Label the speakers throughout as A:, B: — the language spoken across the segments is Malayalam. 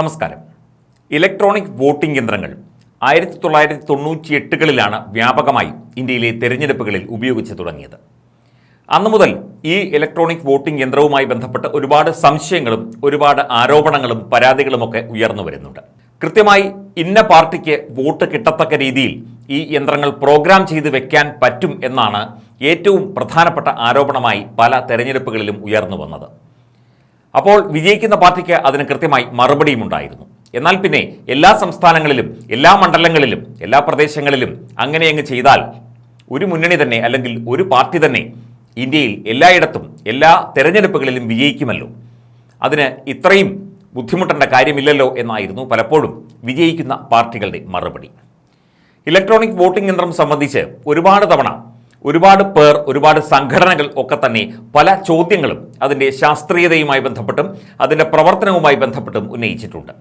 A: നമസ്കാരം. ഇലക്ട്രോണിക് വോട്ടിംഗ് യന്ത്രങ്ങൾ ആയിരത്തി തൊള്ളായിരത്തി തൊണ്ണൂറ്റി എട്ടുകളിലാണ് വ്യാപകമായി ഇന്ത്യയിലെ തെരഞ്ഞെടുപ്പുകളിൽ ഉപയോഗിച്ച് തുടങ്ങിയത്. അന്നു മുതൽ ഈ ഇലക്ട്രോണിക് വോട്ടിംഗ് യന്ത്രവുമായി ബന്ധപ്പെട്ട് ഒരുപാട് സംശയങ്ങളും ഒരുപാട് ആരോപണങ്ങളും പരാതികളുമൊക്കെ ഉയർന്നു വരുന്നുണ്ട്. കൃത്യമായി ഇന്ന പാർട്ടിക്ക് വോട്ട് കിട്ടത്തക്ക രീതിയിൽ ഈ യന്ത്രങ്ങൾ പ്രോഗ്രാം ചെയ്ത് വെക്കാൻ പറ്റും എന്നാണ് ഏറ്റവും പ്രധാനപ്പെട്ട ആരോപണമായി പല തെരഞ്ഞെടുപ്പുകളിലും ഉയർന്നു വന്നത്. അപ്പോൾ വിജയിക്കുന്ന പാർട്ടിക്ക് അതിന് കൃത്യമായി മറുപടിയും ഉണ്ടായിരുന്നു. എന്നാൽ പിന്നെ എല്ലാ സംസ്ഥാനങ്ങളിലും എല്ലാ മണ്ഡലങ്ങളിലും എല്ലാ പ്രദേശങ്ങളിലും അങ്ങനെ അങ്ങ് ചെയ്താൽ ഒരു മുന്നണി തന്നെ അല്ലെങ്കിൽ ഒരു പാർട്ടി തന്നെ ഇന്ത്യയിൽ എല്ലായിടത്തും എല്ലാ തെരഞ്ഞെടുപ്പുകളിലും വിജയിക്കുമല്ലോ. അതിന് ഇത്രയും ബുദ്ധിമുട്ടേണ്ട കാര്യമില്ലല്ലോ എന്നായിരുന്നു പലപ്പോഴും വിജയിക്കുന്ന പാർട്ടികളുടെ മറുപടി. ഇലക്ട്രോണിക് വോട്ടിംഗ് യന്ത്രം സംബന്ധിച്ച് ഒരുപാട് തവണ ഒരുപാട് പേർ ഒരുപാട് സംഘടനകൾ ഒക്കെ തന്നെ പല ചോദ്യങ്ങളും അതിന്റെ ശാസ്ത്രീയതയുമായി ബന്ധപ്പെട്ടും അതിന്റെ പ്രവർത്തനവുമായി ബന്ധപ്പെട്ടും ഉന്നയിച്ചിട്ടുണ്ട്.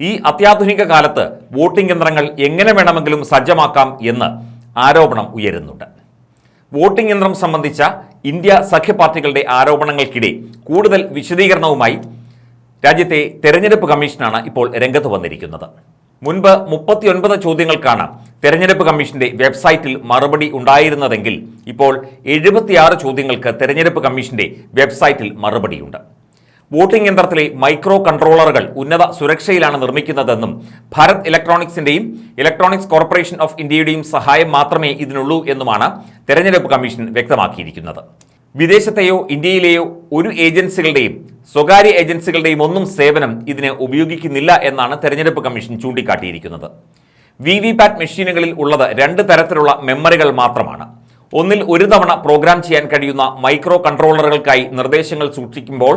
A: ഈ അത്യാധുനിക കാലത്ത് വോട്ടിംഗ് യന്ത്രങ്ങൾ എങ്ങനെ വേണമെങ്കിലും സജ്ജമാക്കാം എന്ന് ആരോപണം ഉയരുന്നുണ്ട്. വോട്ടിംഗ് യന്ത്രം സംബന്ധിച്ച ഇന്ത്യ സഖ്യപാർട്ടികളുടെ ആരോപണങ്ങൾക്കിടെ കൂടുതൽ വിശദീകരണവുമായി രാജ്യത്തെ തെരഞ്ഞെടുപ്പ് കമ്മീഷനാണ് ഇപ്പോൾ രംഗത്ത് വന്നിരിക്കുന്നത്. മുൻപ് മുപ്പത്തിയൊൻപത് ചോദ്യങ്ങൾക്കാണ് തെരഞ്ഞെടുപ്പ് കമ്മീഷന്റെ വെബ്സൈറ്റിൽ മറുപടി ഉണ്ടായിരുന്നതെങ്കിൽ ഇപ്പോൾ എഴുപത്തിയാറ് ചോദ്യങ്ങൾക്ക് തെരഞ്ഞെടുപ്പ് കമ്മീഷന്റെ വെബ്സൈറ്റിൽ മറുപടിയുണ്ട്. വോട്ടിംഗ് യന്ത്രത്തിലെ മൈക്രോ കൺട്രോളറുകൾ ഉന്നത സുരക്ഷയിലാണ് നിർമ്മിക്കുന്നതെന്നും ഭാരത് ഇലക്ട്രോണിക്സിന്റെയും ഇലക്ട്രോണിക്സ് കോർപ്പറേഷൻ ഓഫ് ഇന്ത്യയുടെയും സഹായം മാത്രമേ ഇതിനുള്ളൂ എന്നുമാണ് തെരഞ്ഞെടുപ്പ് കമ്മീഷൻ വ്യക്തമാക്കിയിരിക്കുന്നത്. വിദേശത്തെയോ ഇന്ത്യയിലെയോ ഒരു ഏജൻസികളുടെയും സ്വകാര്യ ഏജൻസികളുടെയും ഒന്നും സേവനം ഇതിനെ ഉപയോഗിക്കുന്നില്ല എന്നാണ് തെരഞ്ഞെടുപ്പ് കമ്മീഷൻ ചൂണ്ടിക്കാട്ടിയിരിക്കുന്നത്. വി വി പാറ്റ് മെഷീനുകളിൽ ഉള്ളത് രണ്ട് തരത്തിലുള്ള മെമ്മറികൾ മാത്രമാണ്. ഒന്നിൽ ഒരു തവണ പ്രോഗ്രാം ചെയ്യാൻ കഴിയുന്ന മൈക്രോ കൺട്രോളറുകൾക്കായി നിർദ്ദേശങ്ങൾ സൂക്ഷിക്കുമ്പോൾ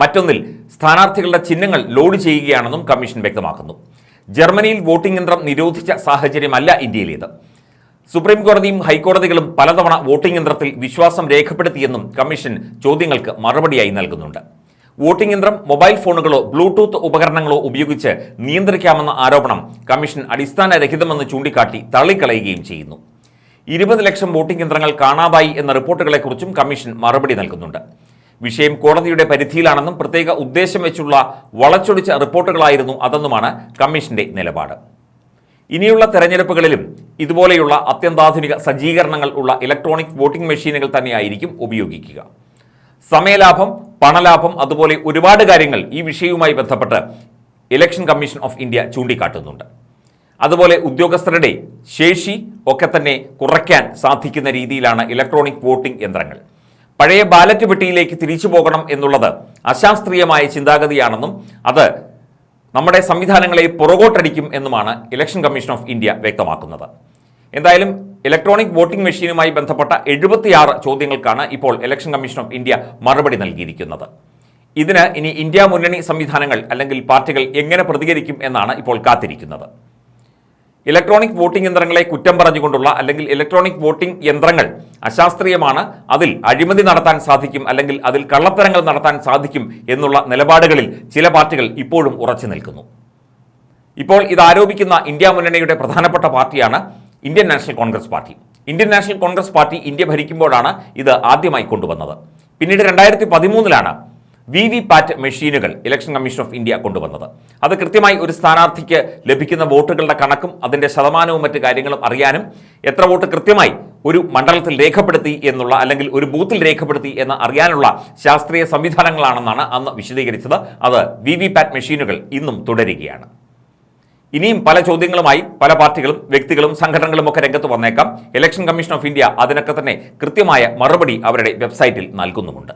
A: മറ്റൊന്നിൽ സ്ഥാനാർത്ഥികളുടെ ചിഹ്നങ്ങൾ ലോഡ് ചെയ്യുകയാണെന്നും കമ്മീഷൻ വ്യക്തമാക്കുന്നു. ജർമ്മനിയിൽ വോട്ടിംഗ് യന്ത്രം നിരോധിച്ച സാഹചര്യമല്ല ഇന്ത്യയിലേത്. സുപ്രീം കോടതിയും ഹൈക്കോടതികളും പലതവണ വോട്ടിംഗ് യന്ത്രത്തിൽ വിശ്വാസം രേഖപ്പെടുത്തിയെന്നും കമ്മീഷൻ ചോദ്യങ്ങൾക്ക് മറുപടിയായി നൽകുന്നുണ്ട്. വോട്ടിംഗ് യന്ത്രം മൊബൈൽ ഫോണുകളോ ബ്ലൂടൂത്ത് ഉപകരണങ്ങളോ ഉപയോഗിച്ച് നിയന്ത്രിക്കാമെന്ന ആരോപണം കമ്മീഷൻ അടിസ്ഥാനരഹിതമെന്ന് ചൂണ്ടിക്കാട്ടി തള്ളിക്കളയുകയും ചെയ്യുന്നു. ഇരുപത് ലക്ഷം വോട്ടിംഗ് യന്ത്രങ്ങൾ കാണാതായി എന്ന റിപ്പോർട്ടുകളെക്കുറിച്ചും കമ്മീഷൻ മറുപടി നൽകുന്നുണ്ട്. വിഷയം കോടതിയുടെ പരിധിയിലാണെന്നും പ്രത്യേക ഉദ്ദേശം വെച്ചുള്ള വളച്ചൊടിച്ച റിപ്പോർട്ടുകളായിരുന്നു അതെന്നുമാണ് കമ്മീഷന്റെ നിലപാട്. ഇനിയുള്ള തെരഞ്ഞെടുപ്പുകളിലും ഇതുപോലെയുള്ള അത്യന്താധുനിക സജ്ജീകരണങ്ങൾ ഉള്ള ഇലക്ട്രോണിക് വോട്ടിംഗ് മെഷീനുകൾ തന്നെയായിരിക്കും ഉപയോഗിക്കുക. സമയലാഭം പണലാഭം അതുപോലെ ഒരുപാട് കാര്യങ്ങൾ ഈ വിഷയവുമായി ബന്ധപ്പെട്ട് ഇലക്ഷൻ കമ്മീഷൻ ഓഫ് ഇന്ത്യ ചൂണ്ടിക്കാട്ടുന്നുണ്ട്. അതുപോലെ ഉദ്യോഗസ്ഥരുടെ ശേഷി ഒക്കെ തന്നെ കുറയ്ക്കാൻ സാധിക്കുന്ന രീതിയിലാണ് ഇലക്ട്രോണിക് വോട്ടിംഗ് യന്ത്രങ്ങൾ. പഴയ ബാലറ്റ് പെട്ടിയിലേക്ക് തിരിച്ചു പോകണം എന്നുള്ളത് അശാസ്ത്രീയമായ ചിന്താഗതിയാണെന്നും അത് നമ്മുടെ സംവിധാനങ്ങളെ പുറകോട്ടടിക്കും എന്നുമാണ് ഇലക്ഷൻ കമ്മീഷൻ ഓഫ് ഇന്ത്യ വ്യക്തമാക്കുന്നത്. എന്തായാലും ഇലക്ട്രോണിക് വോട്ടിംഗ് മെഷീനുമായി ബന്ധപ്പെട്ട എഴുപത്തിയാറ് ചോദ്യങ്ങൾക്കാണ് ഇപ്പോൾ ഇലക്ഷൻ കമ്മീഷൻ ഓഫ് ഇന്ത്യ മറുപടി നൽകിയിരിക്കുന്നത്. ഇതിന് ഇനി ഇന്ത്യ മുന്നണി സംവിധാനങ്ങൾ അല്ലെങ്കിൽ പാർട്ടികൾ എങ്ങനെ പ്രതികരിക്കും എന്നാണ് ഇപ്പോൾ കാത്തിരിക്കുന്നത്. ഇലക്ട്രോണിക് വോട്ടിംഗ് യന്ത്രങ്ങളെ കുറ്റം പറഞ്ഞുകൊണ്ടുള്ള അല്ലെങ്കിൽ ഇലക്ട്രോണിക് വോട്ടിംഗ് യന്ത്രങ്ങൾ അശാസ്ത്രീയമാണ് അതിൽ അഴിമതി നടത്താൻ സാധിക്കും അല്ലെങ്കിൽ അതിൽ കള്ളത്തരങ്ങൾ നടത്താൻ സാധിക്കും എന്നുള്ള നിലപാടുകളിൽ ചില പാർട്ടികൾ ഇപ്പോഴും ഉറച്ചു നിൽക്കുന്നു. ഇപ്പോൾ ഇതാരോപിക്കുന്ന ഇന്ത്യ മുന്നണിയുടെ പ്രധാനപ്പെട്ട പാർട്ടിയാണ് Indian national Congress party. Indian national congress party India ഭരിക്കുമ്പോഴാണ് ഇത് ആദ്യമായി കൊണ്ടുവന്നത്. പിന്നീട് രണ്ടായിരത്തി പതിമൂന്നിലാണ് വി വി പാറ്റ് മെഷീനുകൾ ഇലക്ഷൻ കമ്മീഷൻ ഓഫ് ഇന്ത്യ കൊണ്ടുവന്നത്. അത് കൃത്യമായി ഒരു സ്ഥാനാർത്ഥിക്ക് ലഭിക്കുന്ന വോട്ടുകളുടെ കണക്കും അതിന്റെ ശതമാനവും മറ്റ് കാര്യങ്ങളും അറിയാനും എത്ര വോട്ട് കൃത്യമായി ഒരു മണ്ഡലത്തിൽ രേഖപ്പെടുത്തി എന്നുള്ള അല്ലെങ്കിൽ ഒരു ബൂത്തിൽ രേഖപ്പെടുത്തി എന്ന് അറിയാനുള്ള ശാസ്ത്രീയ സംവിധാനങ്ങളാണെന്നാണ് അന്ന് വിശദീകരിച്ചത്. അത് വി വി പാറ്റ് മെഷീനുകൾ ഇന്നും തുടരുകയാണ്. ഇനിയും പല ചോദ്യങ്ങളുമായി പല പാർട്ടികളും വ്യക്തികളും സംഘടനകളും ഒക്കെ രംഗത്ത് വന്നേക്കാം. ഇലക്ഷൻ കമ്മീഷൻ ഓഫ് ഇന്ത്യ അതിനൊക്കെ തന്നെ കൃത്യമായ മറുപടി അവരുടെ വെബ്സൈറ്റിൽ നൽകുന്നുമുണ്ട്.